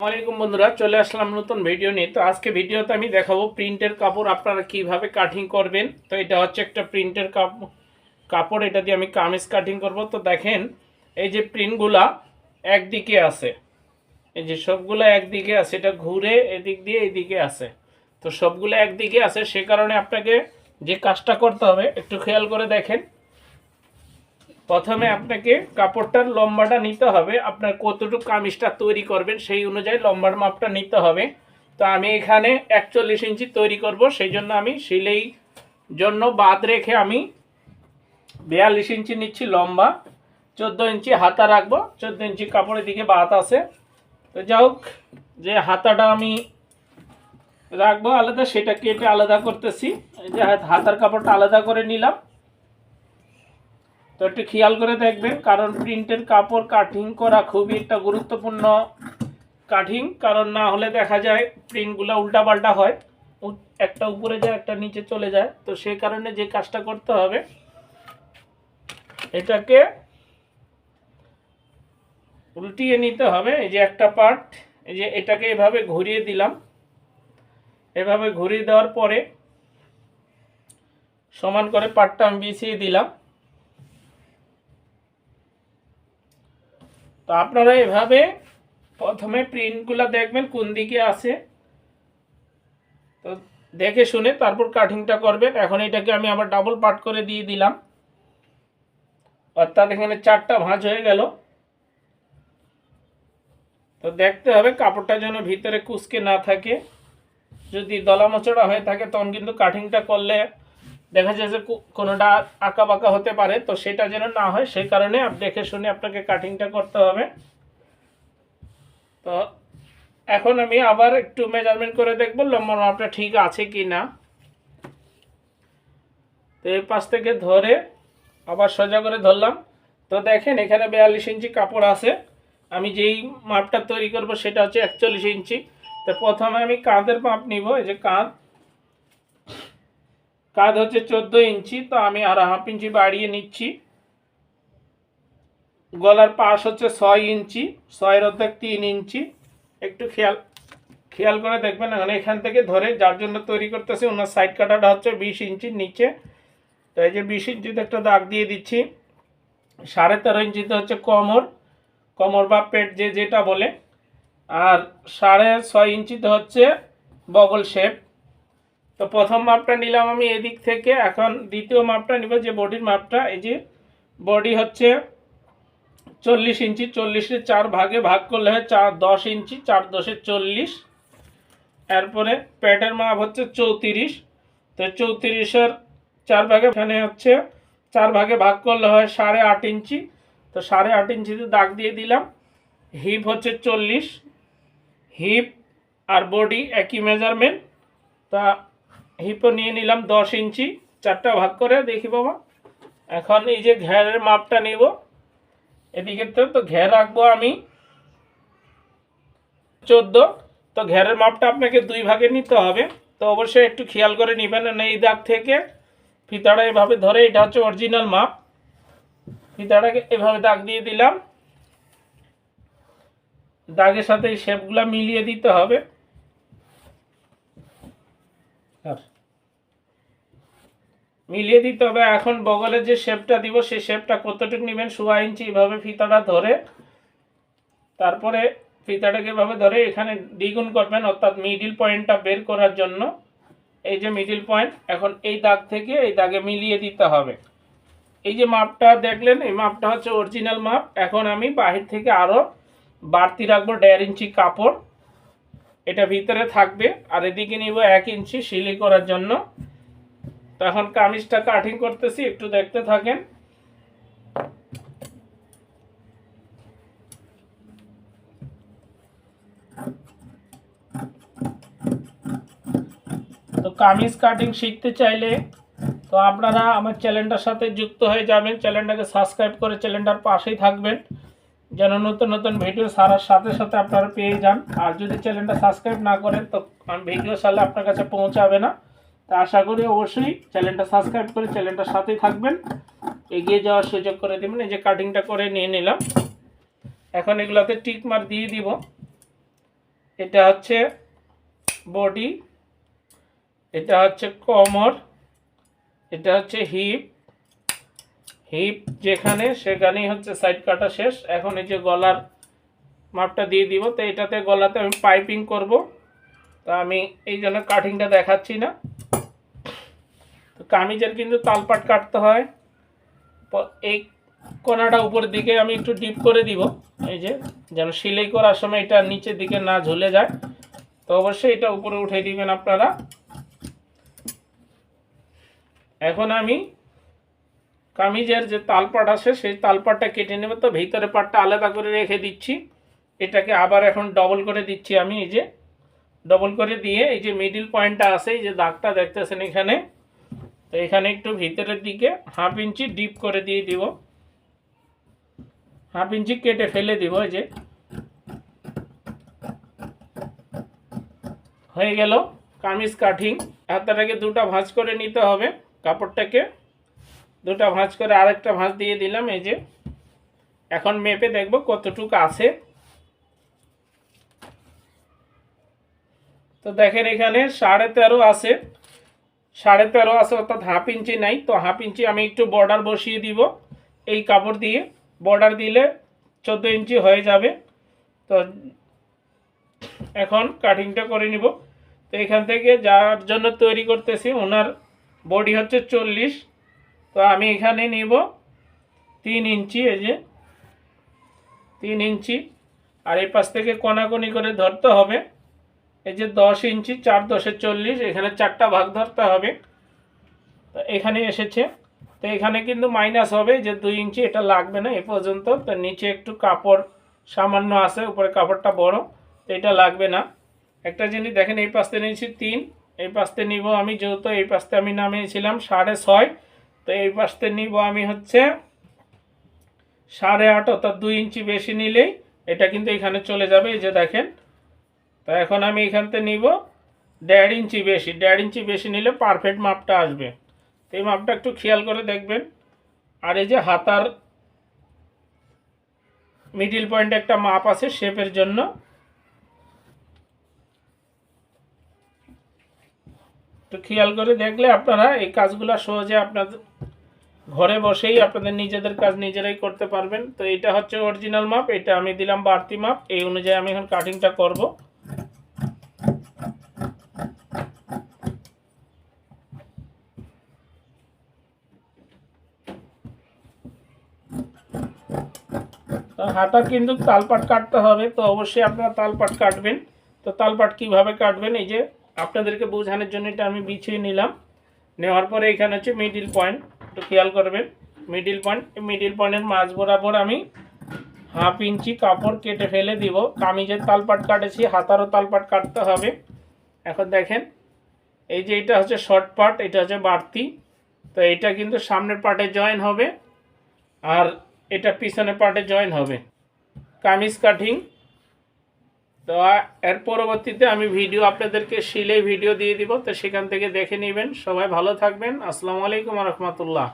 আসসালামাইকুম বন্ধুরা, চলে আসলাম নতুন ভিডিও নিয়ে। তো আজকে ভিডিওতে আমি দেখাবো প্রিন্টের কাপড় আপনারা কীভাবে কাটিং করবেন। তো এটা হচ্ছে একটা প্রিন্টের কাপড়, এটা দিয়ে আমি কামিজ কাটিং করব। তো দেখেন, এই যে প্রিন্টগুলা একদিকে আছে। এই যে সবগুলো একদিকে আছে, এটা ঘুরে এদিক দিয়ে এদিকে আছে। তো সবগুলো একদিকে আছে, সে কারণে আপনাকে যে কাজটা করতে হবে, একটু খেয়াল করে দেখেন। প্রথমে আপনাকে কাপড়টার লম্বাটা নিতে হবে। আপনার কতটুকু কামিজটা তৈরি করবেন সেই অনুযায়ী লম্বার মাপটা নিতে হবে। তো আমি এখানে একচল্লিশ ইঞ্চি তৈরি করব, সেই জন্য আমি সিলেই জন্য বাদ রেখে আমি বিয়াল্লিশ ইঞ্চি নিচ্ছি লম্বা, চোদ্দ ইঞ্চি হাতা রাখব। চোদ্দ ইঞ্চি কাপড়ের দিকে বাদ আছে। তো যাই যে হাতাটা আমি রাখব আলাদা, সেটা কেটে আলাদা করতেছি। যে হাতার কাপড়টা আলাদা করে নিলাম। তো একটু খেয়াল করে দেখবেন, কারণ প্রিন্টের কাপড় কাটিং করা খুবই একটা গুরুত্বপূর্ণ কাটিং কারণ না হলে দেখা যায় প্রিন্টগুলো উল্টাপাল্টা হয় একটা উপরে যায়, একটা নিচে চলে যায়। তো সে কারণে যে কাজটা করতে হবে, এটাকে উল্টিয়ে নিতে হবে। এই যে একটা পার্ট এই যে এটাকে এভাবে ঘুরিয়ে দিলাম। এভাবে ঘুরিয়ে দেওয়ার পরে সমান করে পার্টটা আমি বিছিয়ে দিলাম। তো আপনারা এভাবে প্রথমে প্রিন্টগুলো দেখবেন, কোন দিকে আছে। তো দেখে শুনে তারপর কাটিংটা করবেন। এখন এটাকে আমি আবার ডাবল পার্ট করে দিয়ে দিলাম। অর্থাৎ এখানে চারটা ভাঁজ হয়ে গেল। তো দেখতে হবে কাপড়টা যেন ভিতরে কুচকে না থাকে। যদি দলা মোচড়া হয়ে থাকে, তখন কিন্তু কাটিংটা করলে দেখা যায় যে কোনোটা আঁকা বাঁকা হতে পারে, তো সেটা যেন না হয়, সেই কারণে দেখে শুনে আপনাকে কাটিংটা করতে হবে। তো এখন আমি আবার একটু মেজারমেন্ট করে দেখব, লম্বা মাপটা ঠিক আছে কি না তো এই পাশ থেকে ধরে আবার সোজা করে ধরলাম। তো দেখেন, এখানে বিয়াল্লিশ ইঞ্চি কাপড় আছে। আমি যেই মাপটা তৈরি করব, সেটা হচ্ছে একচল্লিশ ইঞ্চি। তো প্রথমে আমি কাঁধের মাপ নিব, এই যে কাঁধ। কাঁধ হচ্ছে চোদ্দ ইঞ্চি, তো আমি আর হাফ ইঞ্চি বাড়িয়ে নিচ্ছি। গলার পাশ হচ্ছে ছয় ইঞ্চি, ছয়ের অর্ধেক তিন ইঞ্চি। একটু খেয়াল খেয়াল করে দেখবেন, এখন এখান থেকে ধরে যার জন্য তৈরি করতেছি, ওনার সাইড কাটাটা হচ্ছে বিশ ইঞ্চির নিচে। তো এই যে বিশ ইঞ্চিতে একটা দাগ দিয়ে দিচ্ছি। সাড়ে তেরো ইঞ্চিতে হচ্ছে কোমর কোমর বা পেট যে যেটা বলে। আর সাড়ে ছয় ইঞ্চিতে হচ্ছে বগল শেপ। তো প্রথম মাপটা নিলাম আমি এদিক থেকে। এখন দ্বিতীয় মাপটা নিব, যে বডির মাপটা, এই যে বডি হচ্ছে চল্লিশ ইঞ্চি, চল্লিশের চার ভাগে ভাগ করলে হয় চার, দশ ইঞ্চি, চার দশে চল্লিশ। এরপরে প্যাটের মাপ হচ্ছে চৌত্রিশ। তো চৌত্রিশের চার ভাগে, এখানে হচ্ছে চার ভাগে ভাগ করলে হয় সাড়ে আট ইঞ্চি। তো সাড়ে আট ইঞ্চিতে দাগ দিয়ে দিলাম। হিপ হচ্ছে চল্লিশ। হিপ আর বডি একই মেজারমেন্ট। তা হিপও নিয়ে নিলাম দশ ইঞ্চি, চারটা ভাগ করে দেখি বাবা। এখন এই যে ঘেরের মাপটা নিব। এদিকে তো তো ঘের রাখব আমি। চোদ্দ, তো ঘেরের মাপটা আপনাকে দুই ভাগে নিতে হবে। তো অবশ্যই একটু খেয়াল করে নেবেন এই দাগ থেকে। ফিতাটা এভাবে ধরে, এটা হচ্ছে অরিজিনাল মাপ। ফিতাটাকে এভাবে দাগ দিয়ে দিলাম। দাগের সাথে এই শেপগুলো মিলিয়ে দিতে হবে। মিলিয়ে দিতে হবে, এখন বগলের যে শেপটা দিব, সেই শেপটা কতটুকু নেবেন, সোয়া ইঞ্চি এভাবে ফিতাটা ধরে, তারপরে ফিতাটাকে এভাবে ধরে এখানে দ্বিগুণ করবেন, অর্থাৎ মিডিল পয়েন্টটা বের করার জন্য। এই যে মিডিল পয়েন্ট এখন এই দাগ থেকে এই দাগে মিলিয়ে দিতে হবে। এই যে মাপটা দেখলেন, এই মাপটা হচ্ছে অরিজিনাল মাপ। এখন আমি বাহির থেকে আরও বাড়তি রাখব দেড় ইঞ্চি কাপড়। এটা ভিতরে থাকবে, আর এদিকে নিব এক ইঞ্চি সিলি করার জন্য। তখন কামিজটা কাটিং করতেছি, একটু দেখতে থাকেন। তো কামিজ কাটিং শিখতে চাইলে তো আপনারা আমার চ্যানেলটার সাথে যুক্ত হয়ে যাবেন। চ্যানেলটাকে সাবস্ক্রাইব করে চ্যানেলটার পাশেই থাকবেন। যেন নতুন নতুন ভিডিও সারার সাথে সাথে আপনারা পেয়ে যান। আর যদি চ্যানেলটা সাবস্ক্রাইব না করেন, তো ভিডিও সালে আপনার কাছে পৌঁছাবে না। তা আশা করি অবশ্যই চ্যানেলটা সাবস্ক্রাইব করে চ্যানেলটার সাথেই থাকবেন। এগিয়ে যাওয়ার সুযোগ করে দেবেন। এই যে কাটিংটা করে নিয়ে নিলাম। এখন এগুলোতে টিক মার দিয়ে দিব। এটা হচ্ছে বডি এটা হচ্ছে কমর, এটা হচ্ছে হিপ হিপ যেখানে, সেখানেই হচ্ছে সাইড কাটা শেষ। এখন এই যে গলার মাপটা দিয়ে দিব, তো এটাতে গলাতে আমি পাইপিং করব। তো আমি এই জন্য কাটিংটা দেখাচ্ছি না। তো কামিজের কিন্তু তালপাট কাটতে হয়। এই কোনাটা উপরের দিকে আমি একটু ডিপ করে দিব। এই যে, যেন সিলাই করার সময় এটা নিচের দিকে না ঝুলে যায়। তো অবশ্যই এটা উপরে উঠে দিবেন আপনারা। এখন আমি কামিজের যে তালপাট আছে, সেই তালপাটটা কেটে নেবে। তো ভিতরে পাটটা আলাদা করে রেখে দিচ্ছি। এটাকে আবার এখন ডবল করে দিচ্ছি আমি, এই যে ডবল করে দিয়ে এই যে মিডিল পয়েন্টটা আছে, এই যে দাগটা দেখতেছেন এখানে। তো এখানে একটু ভিতরের দিকে হাফ ইঞ্চি ডিপ করে দিয়ে দিব। হাফ ইঞ্চি কেটে ফেলে দিব, এই যে। হয়ে গেল কামিজ কাটিং হাতটাকে দুটো ভাঁজ করে নিতে হবে কাপড়টাকে। দুটো ভাঁজ করে আরেকটা ভাঁজ দিয়ে দিলাম, এই যে। এখন মেপে দেখব কতটুকু আছে। তো দেখেন এখানে সাড়ে তেরো আছে। সাড়ে তেরো আছে অর্থাৎ হাফ ইঞ্চি নাই, তো হাফ ইঞ্চি আমি একটু বর্ডার বসিয়ে দিব এই কাপড় দিয়ে। বর্ডার দিলে চোদ্দ ইঞ্চি হয়ে যাবে। তো এখন কাটিংটা করে নিব। তো এখান থেকে যার জন্য তৈরি করতেছি, ওনার বডি হচ্ছে চল্লিশ। তো আমি এখানে নিব তিন ইঞ্চি, এই যে তিন ইঞ্চি। আর এই পাশ থেকে কোনাকুনি করে ধরতে হবে। এই যে দশ ইঞ্চি, চার দশে চল্লিশ, এখানে চারটা ভাগ ধরতে হবে। তো এখানে এসেছে। তো এখানে কিন্তু মাইনাস হবে যে দুই ইঞ্চি, এটা লাগবে না এ পর্যন্ত। তো নিচে একটু কাপড় সামান্য আছে, উপরে কাপড়টা বড়, তো এটা লাগবে না। একটা জিনিস দেখেন, এই পাশতে নিয়েছি তিন, এই পাশতে নিব আমি, যেহেতু এই পাশতে আমি নামিয়েছিলাম সাড়ে ছয় তো এই পাশতে নিব আমি হচ্ছে সাড়ে আট, অর্থাৎ দুই ইঞ্চি বেশি নিলেই এটা কিন্তু এখানে চলে যাবে, এই যে দেখেন। তো এখন আমি এখান থেকে নিব দেড় ইঞ্চি বেশি। দেড় ইঞ্চি বেশি নিলে পারফেক্ট মাপটা আসবে। তো এই মাপটা একটু খেয়াল করে দেখবেন। আর এই যে হাতার মিডিল পয়েন্টে একটা মাপ আছে শেপের জন্য। তো খেয়াল করে দেখলে আপনারা এই কাজগুলো সহজে আপনাদের ঘরে বসেই আপনাদের নিজেদের কাজ নিজেরাই করতে পারবেন। তো এটা হচ্ছে অরিজিনাল মাপ এটা আমি দিলাম বাড়তি মাপ এই অনুযায়ী আমি এখন কাটিংটা করব। হাতা কিন্তু তালপাট কাটতে হবে, তো অবশ্যই আপনারা তালপাট কাটবেন। তো তালপাট কীভাবে কাটবেন, এই যে আপনাদেরকে বোঝানোর জন্য এটা আমি বিছিয়ে নিলাম। নেওয়ার পরে এখানে হচ্ছে মিডিল পয়েন্ট একটু খেয়াল করবেন। মিডিল পয়েন্ট মিডিল পয়েন্টের মাঝ বরাবর আমি হাফ ইঞ্চি কাপড় কেটে ফেলে দিব। কামিজের তালপাট কাটেছি, হাতারও তালপাট কাটতে হবে। এখন দেখেন, এই যে এটা হচ্ছে শর্ট পার্ট এটা হচ্ছে বাড়তি। তো এটা কিন্তু সামনের পার্টে জয়েন হবে আর এটা পিছনের পার্টে জয়েন হবে। কামিজ কাটিং তো এর পরবর্তীতে আমি ভিডিও আপনাদেরকে শিলে ভিডিও দিয়ে দিব, তো সেখান থেকে দেখে নেবেন। সবাই ভালো থাকবেন। আসসালামু আলাইকুম রহমতুল্লাহ।